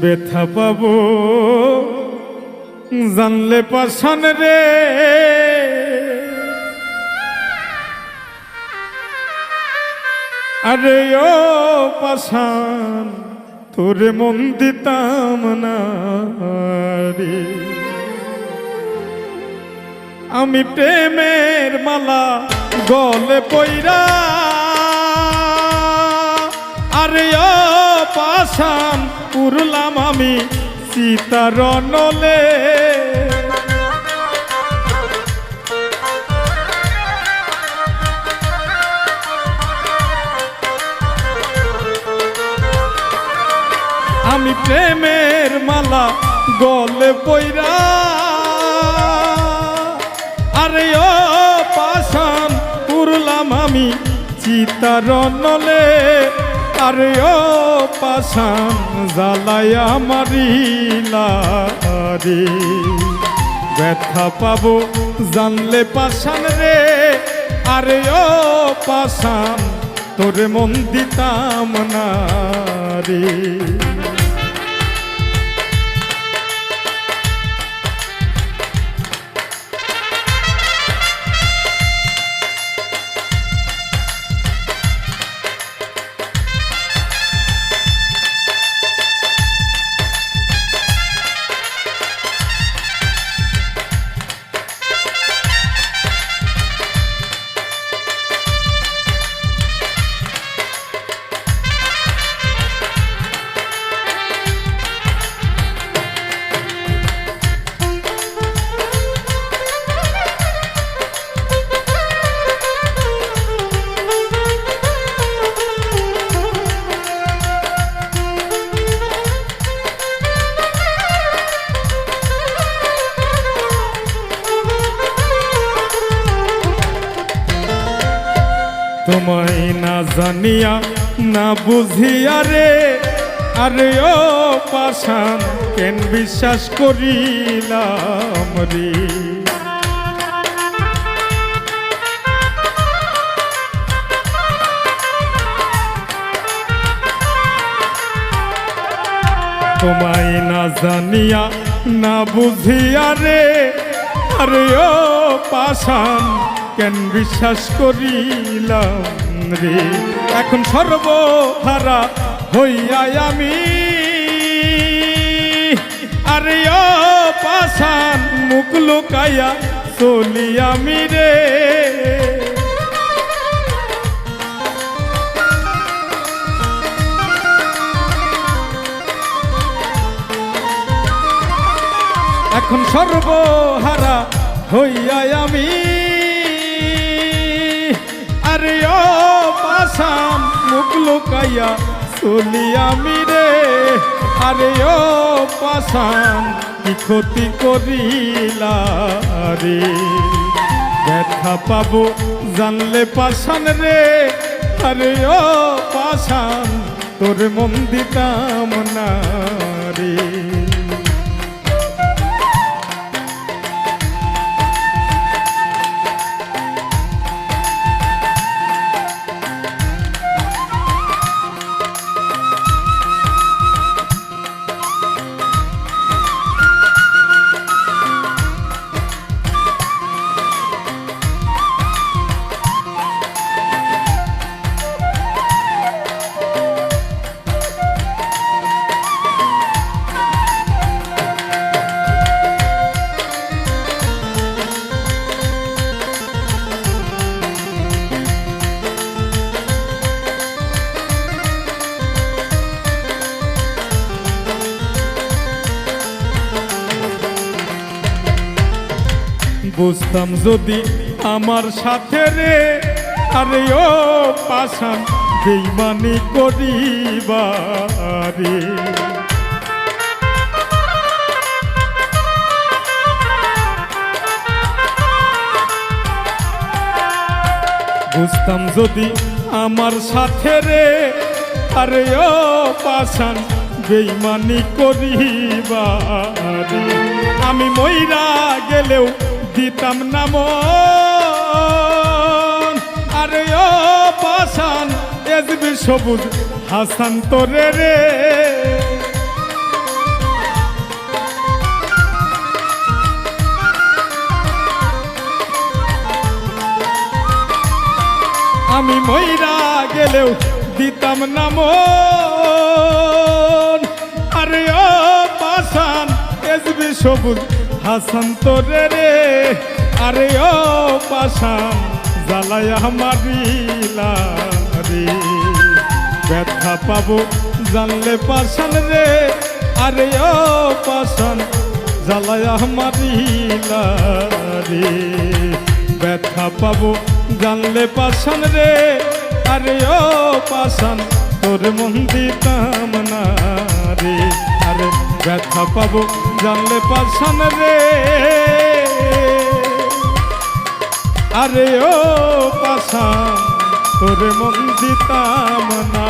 ব্যথা পাবো। জানলে পাশান রে। আরে ও পাশান তোরে মন দিতাম না রে। আমি প্রেমের মালা গলে পইরা। আরে ও পাশান পুরলাম আমি সীতার নলে। আমি প্রেমের মালা গলে পইরা। আরে ও পাশান পুরলাম আমি চিতার নলে। আরে ও পাশান জ্বালায়া মারিলা রে ব্যথা পাবো, জানলে পাশান রে। আরে ও পাশান, তোরে মন দিতাম না রে। তোমায় না জানিয়া, না বুঝিয়া রে। আরে ও পাশান কেন বিশ্বাস করিলাম রে? তোমায় না জানিয়া, না বুঝিয়া রে। আরে ও পাশান কেন বিশ্বাস করিলাম রে? এখন সর্বহারা হইয়া আমি। আরে পাশান মুখ লুকাইয়া চলি আমি রে। এখন সর্বহারা হইয়া আমি। ও পাশাম মুখ লুকাইয়া চলি আমি রে। আরে ও পাশাম, কি ক্ষতি করিলা রে? ব্যথা পাবো জানলে পাশান রে। আরে ও পাশান তোর মন দিতাম না। বুঝতাম যদি আমার সাথে রে, আরে ও পাশান বেইমানি করিবারে। বুঝতাম যদি আমার সাথে রে, আরে ও পাশান বেইমানি করিবারে। আমি মইরা গেলেও দিতাম নাম আরে ও পাশান এসবি সবুজ হাসান তোরে রে। আমি ময়রা গেলেও দিতাম নাম আরে ও পাশান এসবি সবুজ হাসান তোরে রে, আরে ও পাশান জ্বালায় মারিলা রে। ব্যথা পাবো জানলে পাশান রে, আরে ও পাশান জ্বালায় মারিলা রে। ব্যথা পাবো জানলে পাশান রে, আরে ও পাশান তোর মন দিতাম না রে আরে ব্যথা পাবো জানলে পাশান রে। আরে ও পাশান তোরে মন দিতাম না।